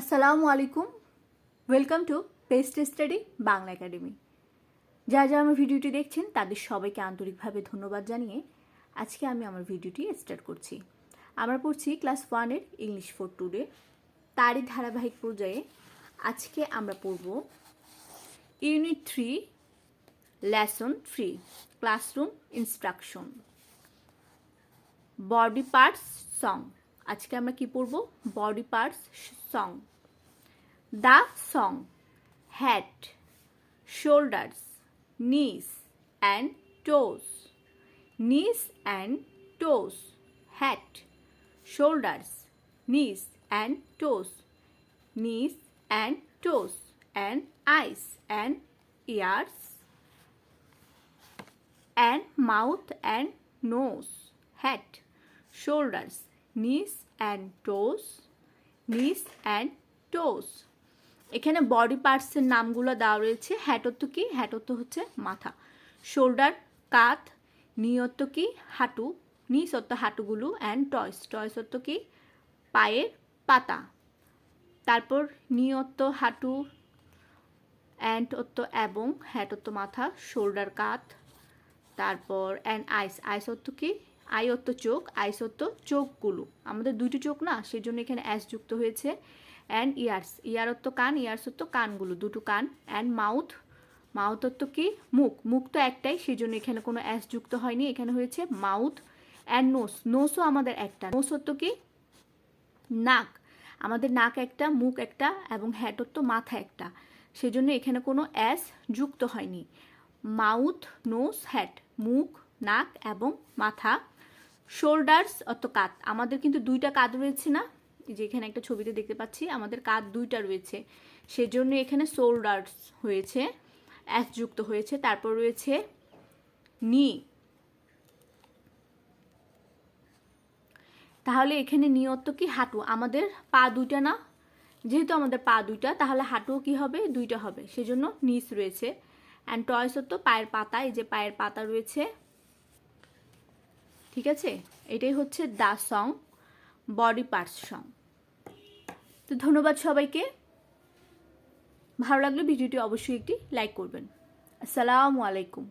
আসসালামু আলাইকুম welcome to best study Bangla academy যারা যারা আমার ভিডিওটি দেখছেন, তাদের সবাইকে আন্তরিকভাবে ধন্যবাদ জানিয়ে আজকে আমি আমার ভিডিওটি স্টার্ট করছি। আমরা পড়ছি ক্লাস ওয়ানের ইংলিশ ফোর টুডে তারই ধারাবাহিক পর্যায়ে আজকে আমরা পড়ব unit three lesson three classroom instruction body parts song আজকে আমরা কি পড়ব? Body parts song the song head shoulders knees and toes knees and toes head shoulders knees and toes knees and toes and eyes and ears and mouth and nose, head, shoulders, knees and toes, knees and toes. এখানে body পার্টসের নামগুলো দেওয়া রয়েছে। হ্যাটত্ব কি? হ্যাটত্ব হচ্ছে মাথা। Shoulder কাঁধ নিয়ত্ব কি? হাঁটু। নিস অত্য হাঁটুগুলো অ্যান্ড টয়স টয়স অত্য কি? পায়ের পাতা। তারপর নিয়ত্ত হাঁটু অ্যান্ড অত্য এবং হ্যাটত্ব মাথা শোল্ডার কাঁধ। তারপর অ্যান্ড আইস আইস অর্থ কি? অর্থ চোখ অর্থ চোখগুলো। আমাদের দুইটি চোখ না সেই জন্য এখানে অ্যাস যুক্ত হয়েছে। অ্যান্ড ইয়ার্স ইয়ার অর্থ কান ইয়ার্স অর্থ কানগুলো, দুটো কান। অ্যান্ড মাউথ মাউথ অর্থ কি? মুখ। মুখ তো একটাই সেই জন্য এখানে কোনো অ্যাস যুক্ত হয়নি। এখানে হয়েছে মাউথ অ্যান্ড নোস। নোসও আমাদের একটা। নোস অর্থ কি? নাক। আমাদের নাক একটা, মুখ একটা এবং হ্যাট অর্থ মাথা একটা। সেজন্য এখানে কোনো অ্যাস যুক্ত হয়নি। Mouth, nose, head. মুখ, নাক এবং মাথা। শোল্ডার্স অত কাত আমাদের কিন্তু দুইটা কাঁধ রয়েছে না? যে এখানে একটা ছবিতে দেখতে পাচ্ছি, আমাদের কাঁধ দুইটা রয়েছে। সেজন্য এখানে শোল্ডার্স হয়েছে অ্যাস যুক্ত হয়েছে, তারপর রয়েছে নি তাহলে এখানে নিয়ত কি? হাঁটু। আমাদের পা দুইটা না? যেহেতু আমাদের পা দুইটা, তাহলে হাঁটুও কি হবে? দুইটা হবে। সেজন্য নিস রয়েছে। অ্যান্ড টয়স হতো পায়ের পাতা। এই যে পায়ের পাতা রয়েছে ঠিক আছে? এটাই হচ্ছে the song, body parts song. তো ধন্যবাদ সবাইকে। ভালো লাগলে ভিডিওটি অবশ্যই একটি লাইক করবেন। আসসালামু আলাইকুম।